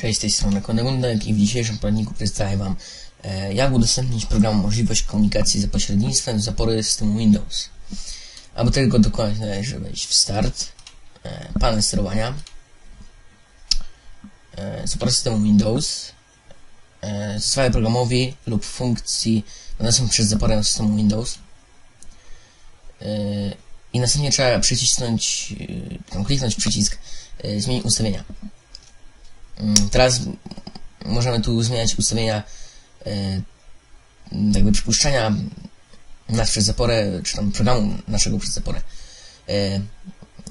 Cześć, z tej strony Konegundek i w dzisiejszym poradniku przedstawię Wam, e, jak udostępnić programu możliwość komunikacji za pośrednictwem zapory systemu Windows. Aby tego dokonać należy wejść w Start, e, panel sterowania, e, zaporę systemu Windows, e, zastosowanie programowi lub funkcji nadanym przez zaporę systemu Windows e, i następnie trzeba przycisnąć, e, kliknąć przycisk e, zmienić ustawienia. Mm, Teraz możemy tu zmieniać ustawienia e, jakby przypuszczenia nas przez zaporę, czy tam programu naszego przez zaporę. E,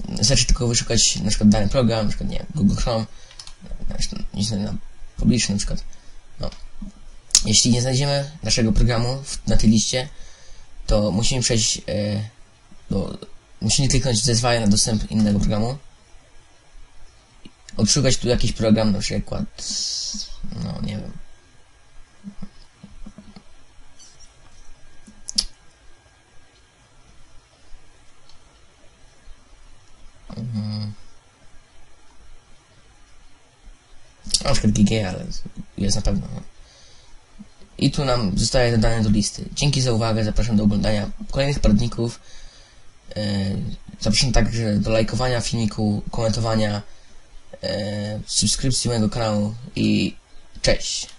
Wystarczy tylko wyszukać na przykład dany program, na przykład nie, Google Chrome, iść na, na publiczny na przykład. No. Jeśli nie znajdziemy naszego programu na tej liście, to musimy przejść e, do, musimy kliknąć wezwanie na dostęp innego programu odszukać tu jakiś program, na przykład, no nie wiem. Mhm. Na przykład GG, ale jest na pewno. No. I tu nam zostaje dodane do listy. Dzięki za uwagę, zapraszam do oglądania kolejnych poradników. Yy, zapraszam także do lajkowania filmiku, komentowania, e, subskrypcji mojego kanału i cześć.